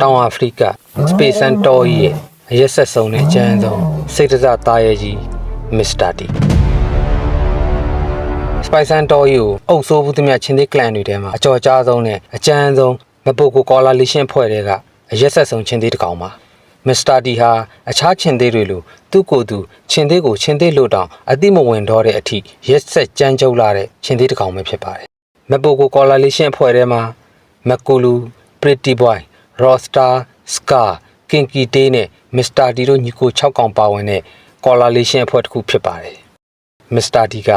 တောင်အာဖရိကစပေဆန်တော်ကြီးရဲ့အရက်ဆက်ဆုံးတဲ့အကျဉ်းဆုံးစိတ်တစသားရဲ့ကြီးမစ္စတာတီစပိုင်ဆန်တော်ကြီးကိုအုပ်ဆိုးဘူးသမျှချင်းသေးကလန်တွေထဲမှာအကြော်ကြားဆုံးနဲ့အကျဉ်းဆုံးမပုတ်ကိုကော်လာလီရှင်းဖွဲ့တဲ့ကအရက်ဆက်ဆုံးချင်းသေးတစ်ကောင်ပါ မစ္စတာတီဟာအခြားချင်းသေးတွေလိုသူ့ကိုယ်သူချင်းသေးကိုချင်းသေးလို့တောင်အတိမဝင်တော့တဲ့အထိရက်ဆက်ကြမ်းကြုတ်လာတဲ့ချင်းသေးတစ်ကောင်ပဲဖြစ်ပါတယ်မပုတ်ကိုကော်လာလီရှင်းဖွဲ့ထဲမှာမက်ကူလူ Pretty Boy Rockstar Scar Kinky Day နဲ့ Mr. D တို့ညီကို6កောင်ပါဝင်တဲ့ collaboration အဖွဲ့တစ်ခုဖြစ်ပါတယ်။ Mr. D က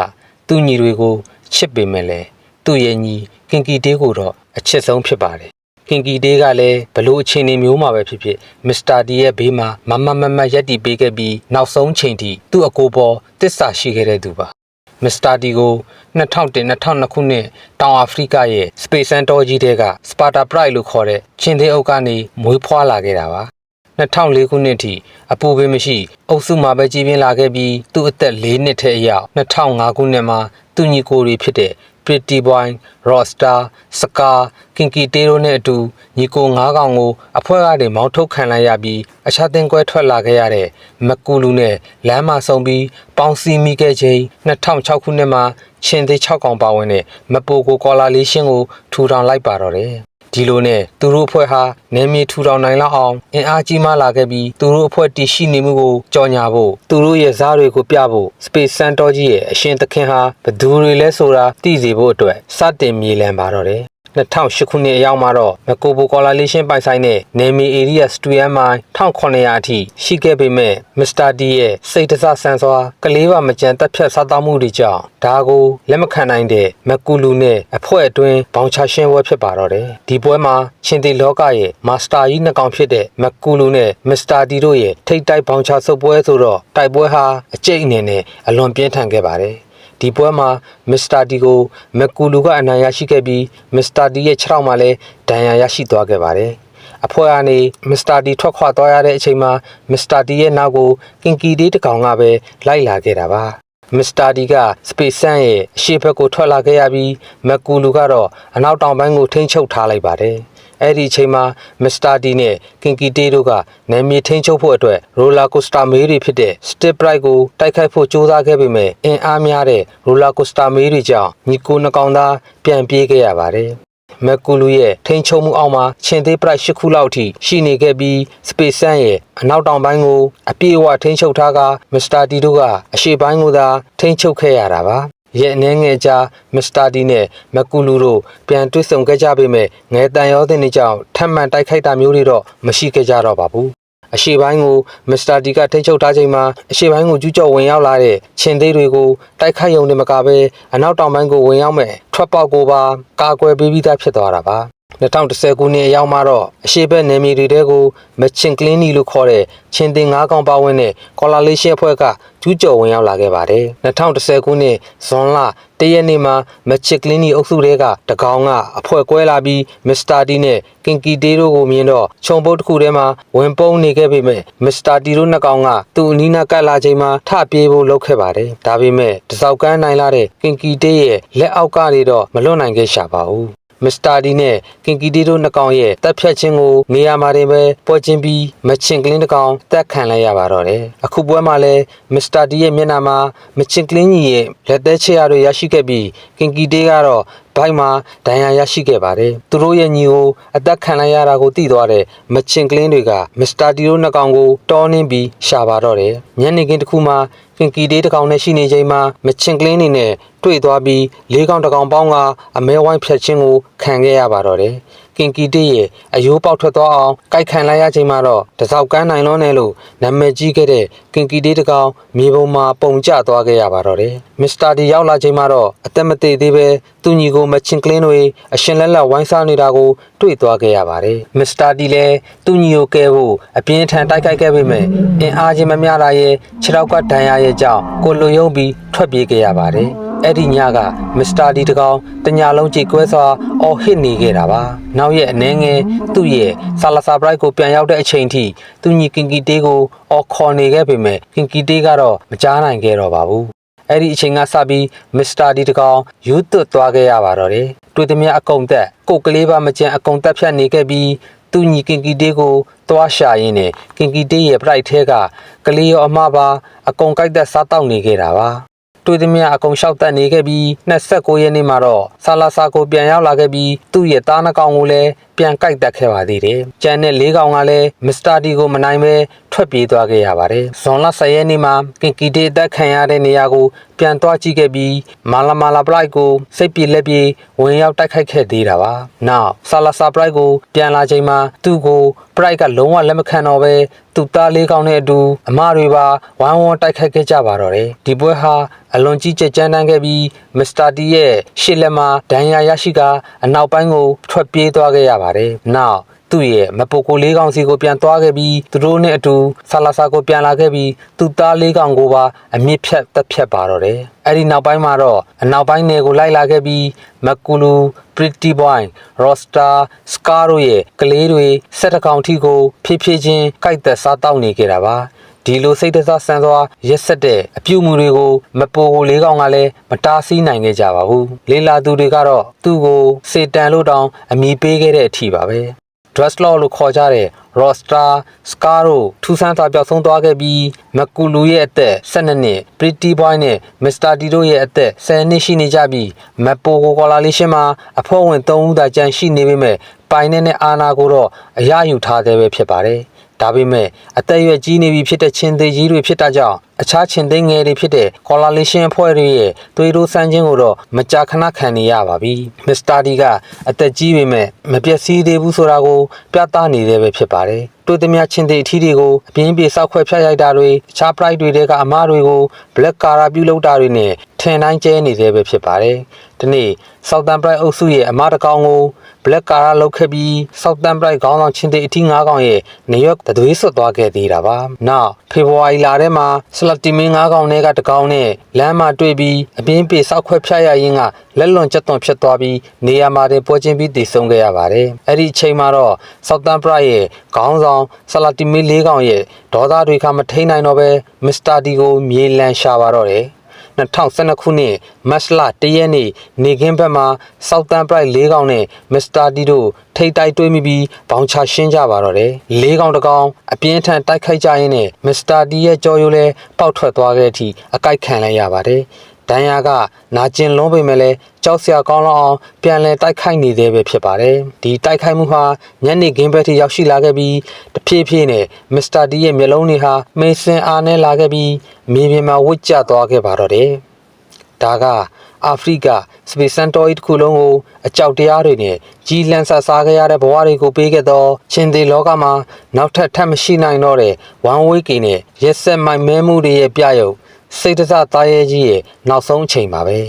သူ့ညီတွေကိုချစ်ပေမဲ့လည်းသူ့ရဲ့ညီ Kinky Day ကိုတော့အချစ်ဆုံးဖြစ်ပါတယ်။ Kinky Day ကလည်းဘလို့အခြေအနေမျိုးမှာပဲဖြစ်ဖြစ် Mr. D ရဲ့ဘေးမှာမမမမရက်တီပေးခဲ့ပြီးနောက်ဆုံးချိန်ထိသူ့အကိုပေါ်တစ္ဆာရှိခဲ့တဲ့သူပါ။မစ္စတာဒီကို2001-2002ခုနှစ်တောင်အာဖရိကရဲ့စပေဆန်တော်ကြီးတဲကစပါတာပရိုက်လို့ခေါ်တဲ့ချင်းသေးအုပ်ကနေမွေးဖွားလာခဲ့တာပါ2004ခုနှစ်ထိအပူပင်မရှိအုပ်စုမှာပဲကြီးပြင်းလာခဲ့ပြီးသူ့အသက်၄နှစ်ထဲအရောက်2005ခုနှစ်မှာသူ့ညီကိုတွေဖြစ်တဲ့ Pretty Boy, Rockstar, Scar, Kinky Tero နဲ့အတူညီကို၅ကောင်ကိုအဖွဲ့ကနေမောင်းထုတ်ခံလိုက်ရပြီးအခြားတင်ကွဲထွက်လာခဲ့ရတဲ့မကူလူနဲ့လမ်းမဆုံပြီးပေါင်းစည်းမိခဲ့ချိန်2006ခုနှစ်မှာချင်းသေး6ကောင်ပါဝင်တဲ့မပိုကိုကော်လာလေးရှင်းကိုထူထောင်လိုက်ပါတော့တယ် ဒီလိုနဲ့သူတို့အဖွဲ့ဟာနေမြေထူထောင်နိုင်လောက်အောင်အင်အားကြီးမားလာခဲ့ပြီးသူတို့အဖွဲ့တည်ရှိနေမှုကိုကြော်ညာဖို့သူတို့ရဲ့ဇားတွေကိုပြဖို့ Space Center ကြီးရဲ့အရှင်သခင်ဟာဘသူတွေလဲဆိုတာသိစေဖို့အတွက်စတင်မြေလံပါတော့တယ် 2008ခုနှစ်အရောက်မှာတော့မကိုဘိုကော်လာလေးရှင်းပိုင်ဆိုင်တဲ့နေမီ area စတူယန်မိုင်1900အထိရှိခဲ့ပေမဲ့မစ္စတာဒီရဲ့စိတ်တဆဆန်စွာကလေးပါမကြံတက်ဖြတ်စားတောက်မှုတွေကြောင့်ဒါကိုလက်မခံနိုင်တဲ့မကူလူနဲ့အဖွဲ့အတွင်းဘောင်ချရှင်းပွဲဖြစ်ပါတော့တယ်ဒီပွဲမှာချင်းတီလောကရဲ့မာစတာကြီးနှစ်ကောင်ဖြစ်တဲ့မကူလူနဲ့မစ္စတာဒီတို့ရဲ့ထိတ်တိုက်ဘောင်ချဆုပ်ပွဲဆိုတော့တိုက်ပွဲဟာအကျိတ်အနေနဲ့အလွန်ပြင်းထန်ခဲ့ပါတယ် ဒီပွဲမှာမစ္စတာဒီကိုမက်ကူလူကအနိုင်ရရှိခဲ့ပြီးမစ္စတာဒီရဲ့ခြေထောက်မှာလည်းဒဏ်ရာရရှိသွားခဲ့ပါတယ်။အဖွဲ့ကနေမစ္စတာဒီထွက်ခွာသွားရတဲ့အချိန်မှာမစ္စတာဒီရဲ့နောက်ကိုကင်ကီဒီတကောင်ကပဲလိုက်လာခဲ့တာပါ။မစ္စတာဒီကစပေဆန်ရဲ့အရှိဘက်ကိုထွက်လာခဲ့ရပြီးမက်ကူလူကတော့အနောက်တောင်ပိုင်းကိုထိန်းချုပ်ထားလိုက်ပါတယ်။ အဲ့ဒီအချိန်မှာမစ္စတာဒီနဲ့ကင်ကီတေးတို့ကနာမည်ထိန်းချုပ်ဖို့အတွက်ရိုလာကိုစတာမေးတွေဖြစ်တဲ့ Step Bright ကိုတိုက်ခိုက်ဖို့ကြိုးစားခဲ့ပေမဲ့အင်အားများတဲ့ရိုလာကိုစတာမေးတွေကြောင့်ညီကိုနှကောင်သားပြန်ပြေးခဲ့ရပါတယ်မက်ကူလူရဲ့ထိန်းချုပ်မှုအောက်မှာချင်းသေးပရိုက်၈ခုလောက်ထိရှိနေခဲ့ပြီးစပေဆန်ရဲ့အနောက်တောင်ပိုင်းကိုအပြည့်အဝထိန်းချုပ်ထားကမစ္စတာဒီတို့ကအရှေ့ပိုင်းကိုသာထိန်းချုပ်ခဲ့ရတာပါ ရဲ့အနေငယ်ကြားမစ္စတာဒီနဲ့မကူလူတို့ပြန်တွေ့ဆုံခဲ့ကြပေမဲ့ငယ်တန်ရောတဲ့နေ့ကြောင့်ထပ်မံတိုက်ခိုက်တာမျိုးတွေတော့မရှိခဲ့ကြတော့ပါဘူးအရှိပိုင်းကိုမစ္စတာဒီကထိန်းချုပ်ထားချိန်မှာအရှိပိုင်းကိုကျူးကျော်ဝင်ရောက်လာတဲ့ချင်းသေးတွေကိုတိုက်ခိုက်ရုံနဲ့မကဘဲအနောက်တောင်ပိုင်းကိုဝင်ရောက်မဲ့ထွက်ပေါက်ကိုပါကာကွယ်ပေးပြီးသားဖြစ်သွားတာပါ 2010ခုနှစ်အရောက်မှာတော့အရှိဘက်နယ်မြေတွေတဲကိုမချင်ကလင်းနီလို့ခေါ်တဲ့ချင်းတင်၅កောင်ပါဝင်တဲ့ကော်လာလေးရှင်းအဖွဲ့ကကျူးကျော်ဝင်ရောက်လာခဲ့ပါတယ်2010ခုနှစ်ဇွန်လတရက်နေ့မှာမချစ်ကလင်းနီအုပ်စုတွေကတကောင်ကအဖွဲ့ကွဲလာပြီးမစ္စတာဒီနဲ့ကင်ကီတေးတို့ကိုမြင်တော့ခြုံပုတ်တစ်ခုထဲမှာဝင်ပုန်းနေခဲ့ပေမဲ့မစ္စတာဒီတို့နှစ်ကောင်ကသူ့အနီးနားကပ်လာချိန်မှာထပြေးဖို့လုပ်ခဲ့ပါတယ်ဒါပေမဲ့တစောက်ကန်းနိုင်လာတဲ့ကင်ကီတေးရဲ့လက်အောက်ကနေတော့မလွတ်နိုင်ခဲ့ရှာပါဘူး မစ္စတာဒီနဲ့ကင်ကီတီတို့နှစ်ကောင်ရဲ့တပ်ဖြတ်ခြင်းကိုနေရာမှာတင်ပဲပေါ်ကျင်ပြီးမချင်ကလင်းတစ်ကောင်တက်ခံလိုက်ရပါတော့တယ်အခုပွဲမှာလဲမစ္စတာဒီရဲ့မျက်နှာမှာမချင်ကလင်းကြီးရဲ့လက်သက်ချရတွေရရှိခဲ့ပြီးကင်ကီတီကတော့ ဘိုက်မှာဒဏ်ရာရရှိခဲ့ပါတယ်။သူတို့ရဲ့ညီကိုအသက်ခံလိုက်ရတာကိုသိသွားတဲ့မချင်ကလင်းတွေကမစ္စတာတီတို့နှစ်ကောင်ကိုတောင်းနှင်းပြီးရှာပါတော့တယ်။ညနေခင်းတစ်ခုမှာကင်ကီတေးတစ်ကောင်နဲ့ရှိနေချိန်မှာမချင်ကလင်းနေနဲ့တွေ့သွားပြီးလေးကောင်တစ်ကောင်ပေါင်းကအမဲဝိုင်းဖြတ်ခြင်းကိုခံခဲ့ရပါတော့တယ်။ ကင်ကီတေးရဲ့အယိုးပေါက်ထွက်သွားအောင်ကြိုက်ခံလိုက်ရချိန်မှာတော့တစောက်ကန်းနိုင်လွန်းတယ်လို့နာမည်ကြီးခဲ့တဲ့ကင်ကီတေးတစ်ကောင်မြေပုံမှာပုံကျသွားခဲ့ရပါတော့တယ်။မစ္စတာဒီရောက်လာချိန်မှာတော့အသက်မသေးသေးပဲသူညီကိုမချင်ကလင်းတွေအရှင်လက်လက်ဝိုင်းစားနေတာကိုတွေ့သွားခဲ့ရပါတယ်။မစ္စတာဒီလည်းသူညီကိုကဲဖို့အပြင်းထန်တိုက်ခိုက်ခဲ့ပေမဲ့အင်အားချင်းမမျှတာရဲ့ခြေထောက်ကဒဏ်ရာရဲ့ကြောင့်ကိုလွန်ယုံပြီးထွက်ပြေးခဲ့ရပါတယ်။ အဲ့ဒီညကမစ္စတာဒီတကောင်တညာလုံးကြိတ်ကွဲစွာအော်ဟစ်နေခဲ့တာပါနောက်ရဲ့အနေငယ်သူ့ရဲ့ဆာလာဆာဘရိုက်ကိုပြန်ရောက်တဲ့အချိန်ထိသူညီကင်ကီတေးကိုအော်ခေါ်နေခဲ့ပေမဲ့ကင်ကီတေးကတော့မကြားနိုင်ခဲ့တော့ပါဘူးအဲ့ဒီအချိန်ကစပြီးမစ္စတာဒီတကောင်ယူသွတ်သွားခဲ့ရပါတော့တယ်တွေ့သမျှအကုန်သက်ကိုကလေးပါမကျန်အကုန်သက်ဖြတ်နေခဲ့ပြီးသူညီကင်ကီတေးကိုသွားရှာရင်းနဲ့ကင်ကီတေးရဲ့ bright ထဲကကလေးရောအမပါအကုန်ကြိုက်သက်စားတောက်နေခဲ့တာပါ တွေ့သမျှအကုန်လျှောက်တက်နေခဲ့ပြီး29ရက်နေ့မှာတော့ဆာလာဆာကိုပြန်ရောက်လာခဲ့ပြီးသူ့ရဲ့သားနှကောင်ကိုလည်း ပြန်ကြိုက်တက်ခဲ့ပါသေးတယ်။ကျန်တဲ့၄ကောင်ကလည်းမစ္စတာဒီကိုမနိုင်ပဲထွက်ပြေးသွားခဲ့ရပါတယ်။ဇွန်လ10ရက်နေ့မှာကင်ကီတေးအသက်ခံရတဲ့နေရာကိုပြန်သွားကြည့်ခဲ့ပြီးမာလာမာလာပလိုက်ကိုစိတ်ပြေလက်ပြေဝင်ရောက်တိုက်ခိုက်ခဲ့သေးတာပါ။နောက်ဆာလာဆာပလိုက်ကိုပြန်လာချိန်မှာသူ့ကိုပလိုက်ကလုံးဝလက်မခံတော့ပဲသူ့သားလေးကောင်နဲ့အတူအမတွေပါဝိုင်းဝန်းတိုက်ခိုက်ခဲ့ကြပါတော့တယ်။ဒီပွဲဟာအလွန်ကြီးကျယ်ကြမ်းတမ်းခဲ့ပြီးမစ္စတာတီရဲ့ရှေ့လက်မှာဒဏ်ရာရရှိကအနောက်ပိုင်းကိုထွက်ပြေးသွားခဲ့ရပါတယ်။နောက်သူ့ရဲ့မပိုကိုလေးကောင်စီကိုပြန်သွားခဲ့ပြီးသူတို့နဲ့အတူဆာလာဆာကိုပြန်လာခဲ့ပြီးသူ့သားလေးကောင်ကိုပါအမြင့်ဖြတ်တက်ဖြတ်ပါတော့တယ်။အဲ့ဒီနောက်ပိုင်းမှာတော့အနောက်ပိုင်းနယ်ကိုလိုက်လာခဲ့ပြီးမကူလူ Pretty Boy Roster Scar တို့ရဲ့ကလေးတွေစက်တကောင်ထီကိုဖြည်းဖြည်းချင်းကြိုက်သက်စားတောက်နေကြတာပါ။ ဒီလိုစိတ်တစားဆန်းစွာရက်ဆက်တဲ့အပြုမှုတွေကိုမပိုကိုလေးကောင်ကလည်းမတားဆီးနိုင်ခဲ့ကြပါဘူးလေးလာသူတွေကတော့သူ့ကိုစေတန်လို့တောင်အမိပေးခဲ့တဲ့အထိပါပဲ Dressler လို့ခေါ်ကြတဲ့ Roster Scar တို့ထူဆန်းစွာပျောက်ဆုံးသွားခဲ့ပြီးမကူလူရဲ့အသက်12နှစ် Pretty Boy နဲ့ Mr. D တို့ရဲ့အသက်10နှစ်ရှိနေကြပြီးမပိုကိုကော်လာလေးရှင်းမှာအဖွဲ့ဝင်3ဦးသာကျန်ရှိနေပေမဲ့ပိုင်နဲ့နဲ့အာနာကိုတော့အရယူထားသေးပဲဖြစ်ပါတယ်။ ဒါပေမဲ့အသက်အရွယ်ကြီးနေပြီဖြစ်တဲ့ချင်းသေးကြီးတွေဖြစ်တာကြောင့်အခြားချင်းသေးငယ်တွေဖြစ်တဲ့ correlation အဖွဲ့တွေရဲ့သွေးတိုးစမ်းခြင်းကိုတော့မကြာခဏခံနေရပါပြီ။ Mr. D ကအသက်ကြီးပေမဲ့မပျက်စီးသေးဘူးဆိုတာကိုပြသနေသေးပဲဖြစ်ပါတယ်။တွေ့သမျှချင်းသေးအထီးတွေကိုအပြင်းပြေစောက်ခွဲဖြတ်ရိုက်တာတွေအခြား pride တွေတဲကအမားတွေကို black cara ပြုလုပ်တာတွေနဲ့ထင်တိုင်းကျဲနေသေးပဲဖြစ်ပါတယ်။ဒီနေ့ Southern Pride အုပ်စုရဲ့အမားတစ်ကောင်ကို black cara လောက်ခဲ့ပြီး Southern Pride ခေါင်းဆောင်ချင်းသေးအထီး၅ကောင်ရဲ့နေရွက်တသွေးဆွတ်သွားခဲ့သေးတာပါ။နောက်ဖေဖော်ဝါရီလထဲမှာ Slutty Min ၅ကောင်နဲ့ကတစ်ကောင်နဲ့လမ်းမှာတွေ့ပြီးအပြင်းပြေစောက်ခွဲဖြတ်ရရင်းကလက်လွန်ကျက်သွန်ဖြစ်သွားပြီးနေရာမှာတင်ပွဲချင်းပြီးတည်ဆုံခဲ့ရပါတယ်။အဲ့ဒီအချိန်မှာတော့ Southern Pride ရဲ့ခေါင်းဆောင် Slutty Min ၄ကောင်ရဲ့ဒေါသတွေခမထိန်နိုင်တော့ပဲ Mr. D ကိုမြေလန်ရှာပါတော့တယ်။ 2012ခုနှစ်မတ်လ1ရက်နေ့နေကင်းဘက်မှာ Southern Pride ၄ကောင်နဲ့ Mr. D တို့ထိတ်တိုက်တွေးမိပြီးဘောင်ချရှင်းကြပါတော့တယ်။၄ကောင်တကောင်အပြင်းထန်တိုက်ခိုက်ကြရင်းနဲ့ Mr. D ရဲ့ကြော်ရိုးလဲပေါက်ထွက်သွားခဲ့တဲ့အထိအကိုက်ခံလိုက်ရပါတယ်။ ဒဏ်ရာကနာကျင်လုံးပေမဲ့လည်းကြောက်စရာကောင်းလောက်အောင်ပြန်လည်တိုက်ခိုက်နေသေးပဲဖြစ်ပါတယ်။ဒီတိုက်ခိုက်မှုဟာညနေခင်းဘက်ထိရောက်ရှိလာခဲ့ပြီးတဖြည်းဖြည်းနဲ့မစ္စတာဒီရဲ့မျက်လုံးတွေဟာမေစင်အားနဲ့လာခဲ့ပြီးမြေပြင်မှာဝစ်ကျသွားခဲ့ပါတော့တယ်။ဒါကအာဖရိကစပီစန်တော်တစ်ခုလုံးကိုအကြောက်တရားတွေနဲ့ကြီးလန်းဆဆားခဲ့ရတဲ့ဘဝတွေကိုပေးခဲ့သောချင်းသေးလောကမှာနောက်ထပ်ထပ်မရှိနိုင်တော့တဲ့ဝမ်ဝေးကီနဲ့ရက်ဆက်မိုင်မဲမှုတွေရဲ့ပြရုပ် စိတ်တစသားရဲကြီးရဲ့နောက်ဆုံးအချိန်ပါပဲ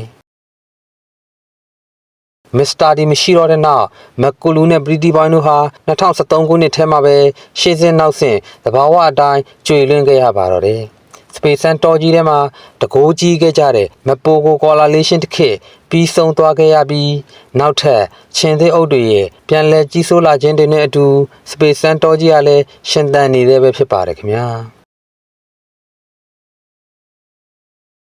မစ္စတာဒီမရှိတော့တဲ့နောက်မက်ကူလူနဲ့ပရီတီဘိုင်းတို့ဟာ2013ခုနှစ်ထဲမှာပဲရှေ့စဉ်နောက်ဆင့်သဘာဝအတိုင်းကျွေလွင့်ခဲ့ရပါတော့တယ်စပေစန်တော်ကြီးထဲမှာတကိုးကြီးခဲ့ကြတဲ့မပိုကိုကော်လာလေးရှင်းတစ်ခေတ်ပြီးဆုံးသွားခဲ့ရပြီးနောက်ထပ်ချင်းသေးအုပ်တွေရဲ့ပြန်လည်ကြီးစိုးလာခြင်းတွေနဲ့အတူစပေစန်တော်ကြီးကလည်းရှင်သန်နေသေးပဲဖြစ်ပါတယ်ခင်ဗျာ